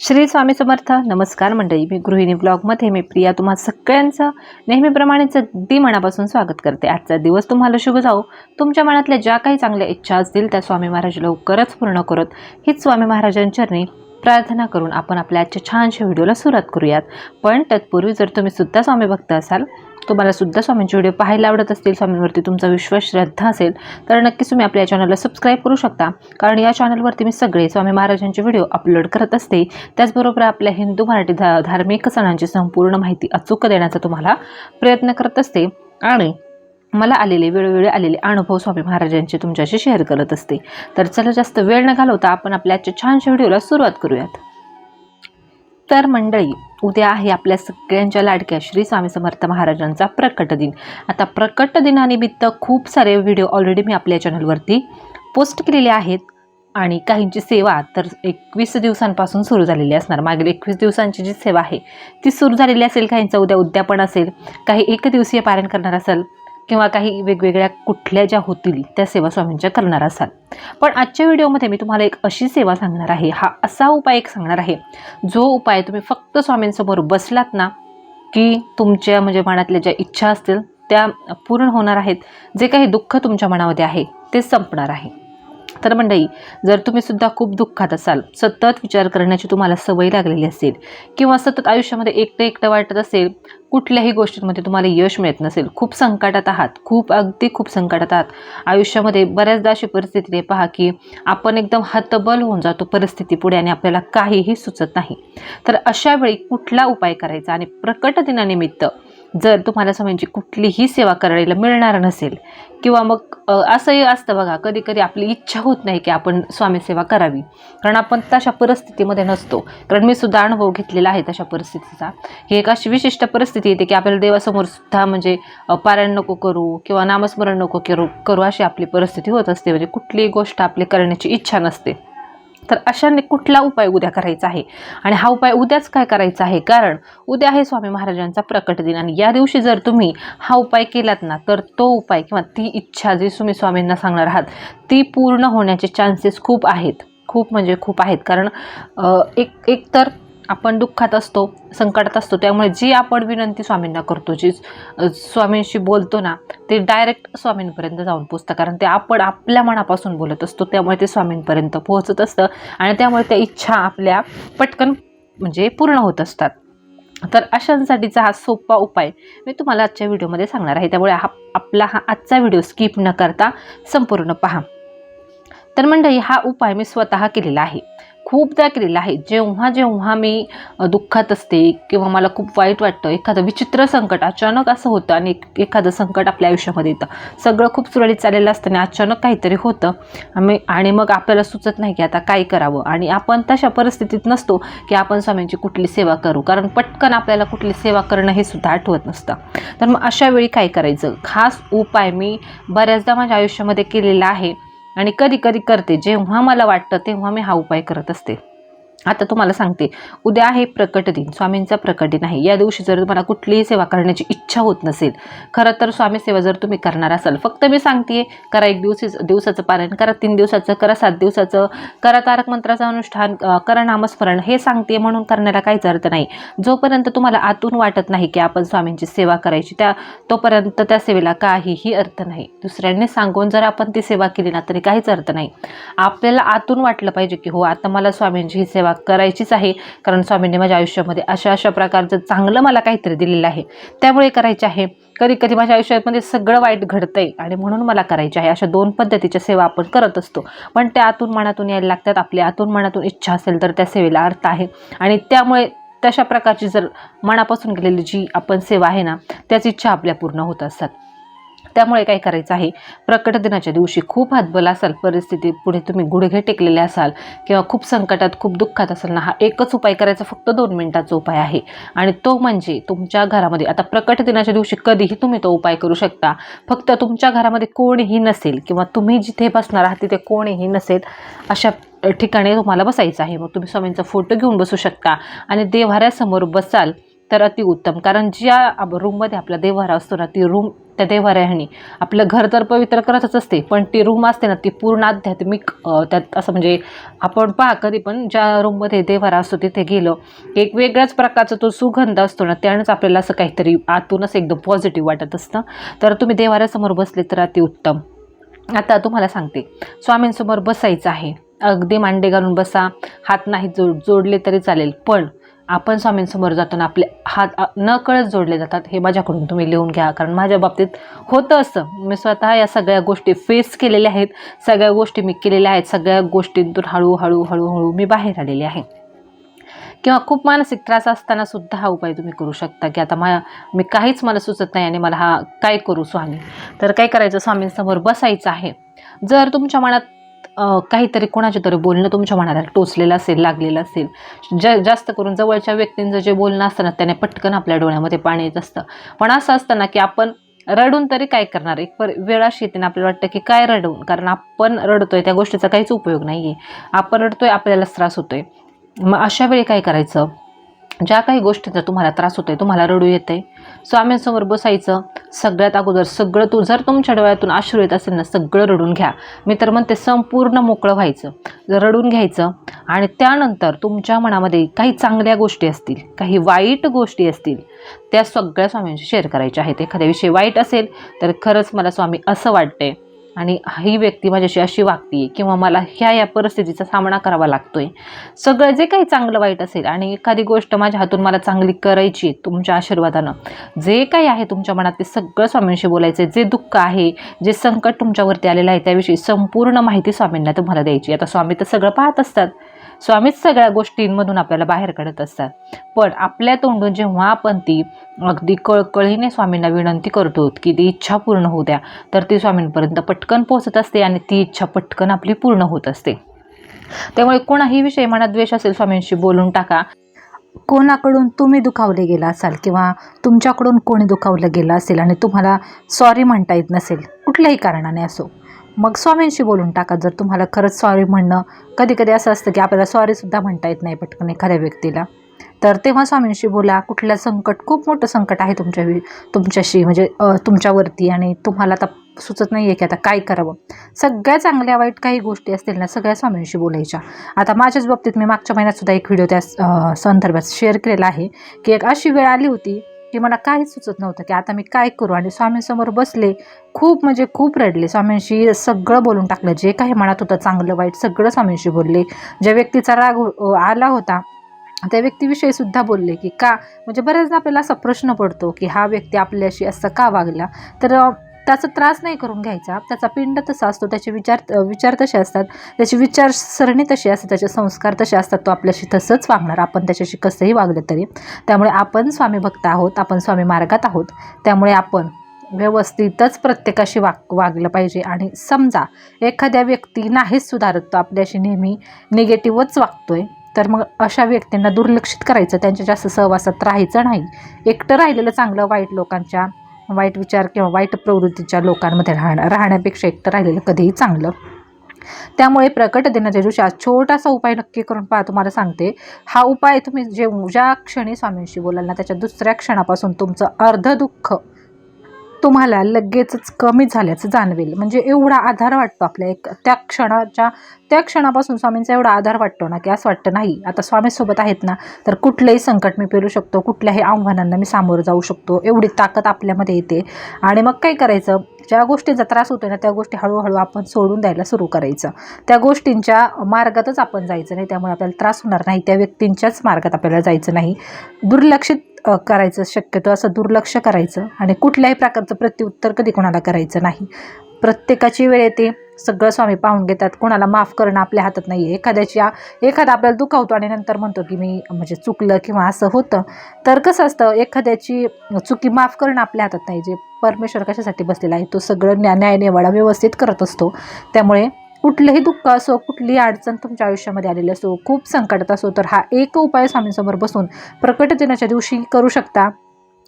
श्री स्वामी समर्थ. नमस्कार मंडळी. मी गृहिणी ब्लॉगमध्ये मी प्रिया. तुम्हा सगळ्यांचं नेहमीप्रमाणेच अगदी मनापासून स्वागत करते. आजचा दिवस तुम्हाला शुभ जाऊ तुमच्या मनातल्या ज्या काही चांगल्या इच्छा असतील त्या स्वामी महाराज लवकरच पूर्ण करत हीच स्वामी महाराजांचरणी प्रार्थना करून आपण आपल्या आजच्या छानशा व्हिडिओला सुरुवात करूयात. पण तत्पूर्वी जर तुम्ही सुद्धा स्वामी भक्त असाल तुम्हाला सुद्धा स्वामींचे व्हिडिओ पाहायला आवडत असतील स्वामींवरती तुमचा विश्वास श्रद्धा असेल तर नक्कीच तुम्ही आपल्या चॅनलला सबस्क्राईब करू शकता. कारण या चॅनलवरती मी सगळे स्वामी महाराजांचे व्हिडिओ अपलोड करत असते. त्याचबरोबर आपल्या हिंदू मराठी धा धार्मिक सणांची संपूर्ण माहिती अचूक देण्याचा तुम्हाला प्रयत्न करत असते. आणि मला आलेले वेळोवेळी आलेले अनुभव स्वामी महाराजांचे तुमच्याशी शेअर करत असते. तर चला जास्त वेळ न घालवता आपण आपल्या आजच्या छानशा व्हिडिओला सुरुवात करूयात. तर मंडळी उद्या आहे आपल्या सगळ्यांच्या लाडक्या श्री स्वामी समर्थ महाराजांचा प्रकट दिन. आता प्रकट दिनानिमित्त खूप सारे व्हिडिओ ऑलरेडी मी आपल्या चॅनलवरती पोस्ट केलेले आहेत आणि काहींची सेवा तर एकवीस दिवसांपासून सुरू झालेली असणार. मागील एकवीस दिवसांची जी सेवा आहे ती सुरू झालेली असेल काहींचा उद्या उद्यापन असेल काही एक दिवसीय पारायण करणार असेल किंवा काही वेगवेगळ्या कुठल्या ज्या होतील त्या सेवा स्वामींच्या करणार असाल. पण आजच्या व्हिडिओमध्ये मी तुम्हाला एक अशी सेवा सांगणार आहे. हा असा उपाय एक सांगणार आहे. जो उपाय तुम्ही फक्त स्वामींसमोर बसलात ना की तुमच्या म्हणजे मनातल्या ज्या इच्छा असतील त्या पूर्ण होणार आहेत. जे काही दुःख तुमच्या मनामध्ये आहे ते संपणार आहे. तर मंडळी जर तुम्ही सुद्धा खूप दुःखात असाल सतत विचार करण्याची तुम्हाला सवय लागलेली असेल किंवा सतत आयुष्यामध्ये एकटं एकटं वाटत असेल कुठल्याही गोष्टींमध्ये तुम्हाला यश मिळत नसेल खूप संकटात आहात खूप अगदी खूप संकटात आहात आयुष्यामध्ये बऱ्याचदा अशी परिस्थिती आहे पहा की आपण एकदम हतबल होऊन जातो परिस्थिती पुढे आणि आपल्याला काहीही सुचत नाही. तर अशा वेळी कुठला उपाय करायचा आणि प्रकट दिनानिमित्त जर तुम्हाला स्वामींची कुठलीही सेवा करायला मिळणार नसेल किंवा मग असंही असतं बघा कधी कधी आपली इच्छा होत नाही की आपण स्वामी सेवा करावी. कारण आपण तशा परिस्थितीमध्ये नसतो. कारण मी सुद्धा अनुभव घेतलेला आहे तशा परिस्थितीचा. ही एक अशी विशिष्ट परिस्थिती येते की आपल्याला देवासमोर सुद्धा म्हणजे पारायण नको करू किंवा नामस्मरण नको करू करू अशी आपली परिस्थिती होत असते. म्हणजे कुठलीही गोष्ट आपली करण्याची इच्छा नसते. तर अशाने कुठला उपाय उद्या करायचा आहे? आणि हा उपाय उद्याच काय करायचा आहे? कारण उद्या आहे स्वामी महाराजांचा प्रकट दिन आणि या दिवशी जर तुम्ही हा उपाय केलात ना तर तो उपाय किंवा ती इच्छा जी तुम्ही स्वामींना सांगणार आहात ती पूर्ण होण्याचे चान्सेस खूप आहेत. खूप म्हणजे खूप आहेत. कारण एक एक तर आपण दुःखात असतो संकटात असतो त्यामुळे जी आपण विनंती स्वामींना करतो जी स्वामींशी बोलतो ना ते डायरेक्ट स्वामींपर्यंत जाऊन पोचतं कारण ते आपण आपल्या मनापासून बोलत असतो त्यामुळे ते स्वामींपर्यंत पोहोचत असतं आणि त्यामुळे त्या इच्छा आपल्या पटकन म्हणजे पूर्ण होत असतात. तर अशांसाठीचा हा सोपा उपाय मी तुम्हाला आजच्या व्हिडिओमध्ये सांगणार आहे. त्यामुळे हा आपला हा आजचा व्हिडिओ स्किप न करता संपूर्ण पहा. तर मंडळी हा उपाय मी स्वतः केलेला आहे. खूपदा केलेला आहे. जेव्हा जेव्हा मी दुःखात असते किंवा मला खूप वाईट वाटतं एखादं विचित्र संकट अचानक असं होतं आणि एक- एखादं संकट आपल्या आयुष्यामध्ये येतं. सगळं खूप सुरळीत चाललेलं असतं आणि अचानक काहीतरी होतं. आम्ही आणि मग आपल्याला सुचत नाही की आता काय करावं. आणि आपण तशा परिस्थितीत नसतो की आपण स्वामींची कुठली सेवा करू. कारण पटकन आपल्याला कुठली सेवा करणं हे सुद्धा आठवत नसतं. तर मग अशा वेळी काय करायचं? खास उपाय मी बऱ्याचदा माझ्या आयुष्यामध्ये केलेला आहे. आणि कधी कधी करते. जेव्हा मला वाटतं तेव्हा मी हा उपाय करत असते. आता तुम्हाला सांगते. उद्या आहे प्रकट दिन. स्वामींचा प्रकट दिन आहे. या दिवशी जर तुम्हाला कुठलीही सेवा करण्याची इच्छा होत नसेल खरं तर स्वामी सेवा जर तुम्ही करणार असाल फक्त मी सांगते करा एक दिवशी दिवसाचं पालन करा तीन दिवसाचं करा सात दिवसाचं करा तारक मंत्राचं अनुष्ठान करा नामस्मरण हे सांगते म्हणून करण्याला काहीच अर्थ नाही. जोपर्यंत तुम्हाला आतून वाटत नाही की आपण स्वामींची सेवा करायची त्या तोपर्यंत त्या सेवेला काहीही अर्थ नाही. दुसऱ्यांनी सांगून जर आपण ती सेवा केली ना तरी काहीच अर्थ नाही. आपल्याला आतून वाटलं पाहिजे की हो आता मला स्वामींची ही सेवा करायचीच आहे. कारण स्वामींनी माझ्या आयुष्यामध्ये अशा अशा प्रकारचं चांगलं मला काहीतरी दिलेलं आहे. त्यामुळे करायचे आहे. कधी कधी माझ्या आयुष्यामध्ये सगळं वाईट घडतं आहे आणि म्हणून मला करायचे आहे. अशा दोन पद्धतीच्या सेवा आपण करत असतो. पण त्या आतून मनातून यायला लागतात. आपल्या आतून मनातून इच्छा असेल तर त्या सेवेला अर्थ आहे. आणि त्यामुळे तशा प्रकारची जर मनापासून केलेली जी आपण सेवा आहे ना त्याच इच्छा आपल्या पूर्ण होत असतात. त्यामुळे काय करायचं आहे? प्रकट दिनाच्या दिवशी खूप हातबल असाल परिस्थिती पुढे तुम्ही गुडघे टेकलेले असाल किंवा खूप संकटात खूप दुःखात असाल ना हा एकच उपाय करायचा फक्त दोन मिनिटाचा उपाय आहे. आणि तो म्हणजे तुमच्या घरामध्ये आता प्रकट दिनाच्या दिवशी कधीही तुम्ही तो उपाय करू शकता. फक्त तुमच्या घरामध्ये कोणीही नसेल किंवा तुम्ही जिथे बसणार आहात तिथे कोणीही नसेल अशा ठिकाणी तुम्हाला बसायचं आहे. मग तुम्ही स्वामींचा फोटो घेऊन बसू शकता आणि देव्हाऱ्यासमोर बसाल. तर अतिउत्तम कारण ज्या रूममध्ये आपला देव्हारा असतो ना ती रूम त्या देव्हाऱ्याने आपलं घर तर पवित्र करतच असते पण ती रूम असते ना ती पूर्ण आध्यात्मिक त्यात असं म्हणजे आपण पहा कधी पण ज्या रूममध्ये देव्हारा असतो तिथे गेलो एक वेगळ्याच प्रकारचा तो सुगंध असतो ना त्यानंच आपल्याला असं काहीतरी आतूनच एकदम पॉझिटिव्ह वाटत असतं. तर तुम्ही देव्हाऱ्यासमोर बसले तर अतिउत्तम आता तुम्हाला सांगते स्वामींसमोर बसायचं आहे. अगदी मांडे घालून बसा. हात नाही जोड जोडले तरी चालेल. पण आपण स्वामींसमोर जाताना आपले हात न नकळत जोडले जातात हे माझ्याकडून तुम्ही लिहून घ्या. कारण माझ्या बाबतीत होतं असं. मी स्वतः या सगळ्या गोष्टी फेस केलेल्या आहेत. सगळ्या गोष्टी मी केलेल्या आहेत. सगळ्या गोष्टींतून हळूहळू हळूहळू मी बाहेर आलेली आहे. किंवा खूप मानसिक त्रास असताना सुद्धा हा उपाय तुम्ही करू शकता. की आता मा मी काहीच मला सुचत नाही आणि मला हा काय करू स्वामी? तर काय करायचं? स्वामींसमोर बसायचं आहे. जर तुमच्या मनात काहीतरी कोणाच्या तरी बोलणं तुमच्या मनाला टोचलेलं असेल लागलेलं असेल. जा जास्त करून जवळच्या व्यक्तींचं जे बोलणं असतं ना त्याने पटकन आपल्या डोळ्यामध्ये पाणी येत असतं. पण असं असतं ना की आपण रडून तरी काय करणार? एक पर वेळ अशी येते ना आपल्याला वाटतं की काय रडवून? कारण आपण रडतोय त्या गोष्टीचा काहीच उपयोग नाही आहे आपण रडतोय आपल्यालाच त्रास होतोय. मग अशा वेळी काय करायचं? ज्या काही गोष्टींचा तुम्हाला त्रास होतोय तुम्हाला रडू येते स्वामींसमोर बसायचं सगळ्यात अगोदर सगळं तू जर तुमच्या डोळ्यातून आश्रू येत असेल ना सगळं रडून घ्या. मी तर म्हणते संपूर्ण मोकळं व्हायचं. रडून घ्यायचं आणि त्यानंतर तुमच्या मनामध्ये काही चांगल्या गोष्टी असतील काही वाईट गोष्टी असतील त्या सगळ्या स्वामींशी शेअर करायच्या आहेत. एखाद्या विषयी वाईट असेल तर खरंच मला स्वामी असं वाटतंय. आणि ही व्यक्ती माझ्याशी अशी वागते किंवा मला ह्या या परिस्थितीचा सामना करावा लागतोय. सगळं जे काही चांगलं वाईट असेल आणि एखादी गोष्ट माझ्या हातून मला चांगली करायची आहे तुमच्या आशीर्वादानं जे काही आहे तुमच्या मनात ते सगळं स्वामींशी बोलायचं आहे जे दुःख आहे जे संकट तुमच्यावरती आलेलं आहे त्याविषयी संपूर्ण माहिती स्वामींना तुम्हाला द्यायची आता स्वामी तर सगळं पाहत असतात. स्वामीच सगळ्या गोष्टींमधून आपल्याला बाहेर काढत असतात. पण आपल्या तोंडून जेव्हा आपण ती अगदी कळकळीने स्वामींना विनंती करतो की ती इच्छा पूर्ण होऊ द्या तर ती स्वामींपर्यंत पटकन पोहोचत असते आणि ती इच्छा पटकन आपली पूर्ण होत असते. त्यामुळे कोणाही विषयी मनात द्वेष असेल स्वामींशी बोलून टाका. कोणाकडून तुम्ही दुखावले गेला असाल किंवा तुमच्याकडून कोणी दुखावलं गेलं असेल आणि तुम्हाला सॉरी म्हणता येत नसेल कुठल्याही कारणाने असो मग स्वामींशी बोलून टाका जर तुम्हाला खरंच सॉरी म्हणणं कधी कधी असं असतं की आपल्याला सॉरीसुद्धा म्हणता येत नाही पटकन एखाद्या व्यक्तीला. तर तेव्हा स्वामींशी बोला. कुठलं संकट खूप मोठं संकट आहे तुमच्या तुमच्याशी म्हणजे तुमच्यावरती आणि तुम्हाला आता सुचत नाही आहे की आता काय करावं. सगळ्या चांगल्या वाईट काही गोष्टी असतील ना सगळ्या स्वामींशी बोलायच्या. आता माझ्याच बाबतीत मी मागच्या महिन्यात सुद्धा एक व्हिडिओ त्या संदर्भात शेअर केलेला आहे की एक अशी वेळ आली होती की मला काहीच सुचत नव्हतं की आता मी काय करू? आणि स्वामींसमोर बसले खूप म्हणजे खूप रडले. स्वामींशी सगळं बोलून टाकलं. जे काही मनात होतं चांगलं वाईट सगळं स्वामींशी बोलले. ज्या व्यक्तीचा राग आला होता त्या व्यक्तीविषयी सुद्धा बोलले की का? म्हणजे बऱ्याचदा आपल्याला असा प्रश्न पडतो की हा व्यक्ती आपल्याशी असं का वागला? तर त्याचा त्रास नाही करून घ्यायचा. त्याचा पिंड तसा असतो त्याचे विचार विचार तसे असतात त्याची विचारसरणी तशी असते त्याचे संस्कार तसे असतात तो आपल्याशी तसंच वागणार. आपण त्याच्याशी कसंही वागलं तरी. त्यामुळे आपण स्वामी भक्त आहोत आपण स्वामी मार्गात आहोत. त्यामुळे आपण व्यवस्थितच प्रत्येकाशी वाग वागलं पाहिजे. आणि समजा एखाद्या व्यक्ती नाहीच सुधारत तो आपल्याशी नेहमी निगेटिव्हच वागतोय तर मग अशा व्यक्तींना दुर्लक्षित करायचं. त्यांच्या जास्त सहवासात राहायचं नाही. एकटं राहिलेलं चांगलं वाईट लोकांच्या वाईट विचार किंवा वाईट प्रवृत्तीच्या लोकांमध्ये राहणं राहण्यापेक्षा एकटं राहिलेलं कधीही चांगलं. त्यामुळे प्रकट दिनाच्या दिवशी आज छोटासा उपाय नक्की करून पहा तुम्हाला सांगते. हा उपाय तुम्ही जे ज्या क्षणी स्वामींशी बोलाल ना त्याच्या दुसऱ्या क्षणापासून तुमचं अर्ध दुःख तुम्हाला लगेचच कमी झाल्याचं जाणवेल. म्हणजे एवढा आधार वाटतो आपल्या एक त्या क्षणाच्या त्या क्षणापासून स्वामींचा एवढा आधार वाटतो ना की असं वाटतं नाही आता स्वामीसोबत आहेत ना तर कुठलंही संकट मी पेरू शकतो कुठल्याही आव्हानांना मी सामोरं जाऊ शकतो एवढी ताकद आपल्यामध्ये येते. आणि मग काय करायचं? ज्या गोष्टींचा त्रास होतो ना त्या गोष्टी हळूहळू आपण सोडून द्यायला सुरू करायचं. त्या गोष्टींच्या मार्गातच आपण जायचं नाही त्यामुळे आपल्याला त्रास होणार नाही. त्या व्यक्तींच्याच मार्गात आपल्याला जायचं नाही. दुर्लक्षित करायचं शक्यतो असं दुर्लक्ष करायचं आणि कुठल्याही प्रकारचं प्रत्युत्तर कधी कोणाला करायचं नाही. प्रत्येकाची वेळ येते. सगळं स्वामी पाहून घेतात. कोणाला माफ करणं आपल्या हातात नाही आहे एखाद्याची एखादा आपल्याला दुखावतो आणि नंतर म्हणतो की मी म्हणजे चुकलं किंवा असं होतं. तर कसं असतं एखाद्याची चुकी माफ करणं आपल्या हातात नाही. जे परमेश्वर कशासाठी बसलेला आहे तो सगळं न्या न्यायनिवाडा व्यवस्थित करत असतो. त्यामुळे कुठलंही दुःख असो कुठलीही अडचण तुमच्या आयुष्यामध्ये आलेली असो खूप संकटात असो तर हा एक उपाय स्वामींसमोर बसून प्रकट दिनाच्या दिवशी करू शकता.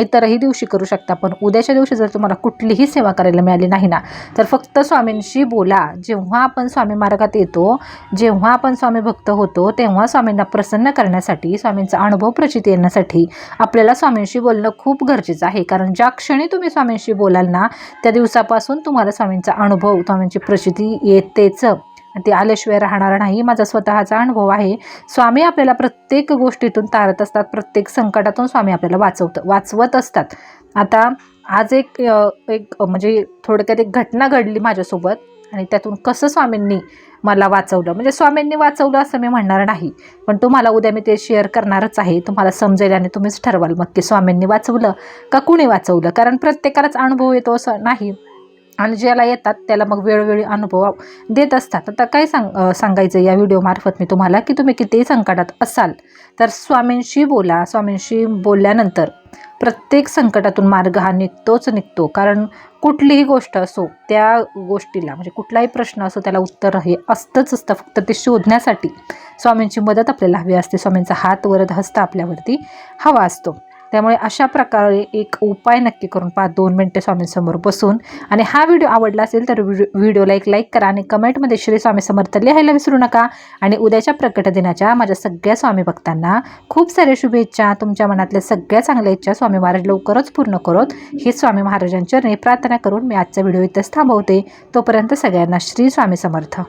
इतरही दिवशी करू शकता. पण उद्याच्या दिवशी जर तुम्हाला कुठलीही सेवा करायला मिळाली नाही ना तर फक्त स्वामींशी बोला. जेव्हा आपण स्वामी मार्गात येतो जेव्हा आपण स्वामी भक्त होतो तेव्हा स्वामींना प्रसन्न करण्यासाठी स्वामींचा अनुभव प्रचित येण्यासाठी आपल्याला स्वामींशी बोलणं खूप गरजेचं आहे. कारण ज्या क्षणी तुम्ही स्वामींशी बोलाल ना त्या दिवसापासून तुम्हाला स्वामींचा अनुभव स्वामींची प्रचिती येतेच. ते आल्याशिवाय राहणार नाही माझा स्वतःचा अनुभव आहे. स्वामी आपल्याला प्रत्येक गोष्टीतून तारत असतात प्रत्येक संकटातून स्वामी आपल्याला वाचवतं वाचवत असतात. आता आज एक एक म्हणजे थोडक्यात एक घटना घडली माझ्यासोबत आणि त्यातून कसं स्वामींनी मला वाचवलं? म्हणजे स्वामींनी वाचवलं असं मी म्हणणार नाही पण तुम्हाला उद्या मी ते शेअर करणारच आहे. तुम्हाला समजेल आणि तुम्हीच ठरवाल मग की स्वामींनी वाचवलं का कुणी वाचवलं? कारण प्रत्येकालाच अनुभव येतो असं नाही. आणि ज्याला येतात त्याला मग वेळोवेळी अनुभव देत असतात. आता काय सांग सांगायचं या व्हिडिओमार्फत मी तुम्हाला? की तुम्ही कितीही संकटात असाल तर स्वामींशी बोला. स्वामींशी बोलल्यानंतर प्रत्येक संकटातून मार्ग हा निघतोच निघतो. कारण कुठलीही गोष्ट असो त्या गोष्टीला म्हणजे कुठलाही प्रश्न असो त्याला उत्तर हे असतंच असतं. फक्त ते शोधण्यासाठी स्वामींची मदत आपल्याला हवी असते. स्वामींचा हात वरद हस्त आपल्यावरती हवा असतो. त्यामुळे अशा प्रकारे एक उपाय नक्की करून पहा. दोन मिनटे स्वामींसमोर बसून. आणि हा व्हिडिओ आवडला असेल तर व्हिडिओ व्हिडिओला एक लाईक करा आणि कमेंटमध्ये श्री स्वामी समर्थ लिहायला विसरू नका. आणि उद्याच्या प्रकट दिनाच्या माझ्या सगळ्या स्वामी भक्तांना खूप साऱ्या शुभेच्छा. तुमच्या मनातल्या सगळ्या चांगल्या इच्छा स्वामी महाराज लवकरच पूर्ण करोत. हे स्वामी महाराजांच्या प्रार्थना करून मी आजचा व्हिडिओ इथंच थांबवते. तोपर्यंत सगळ्यांना श्री स्वामी समर्थ.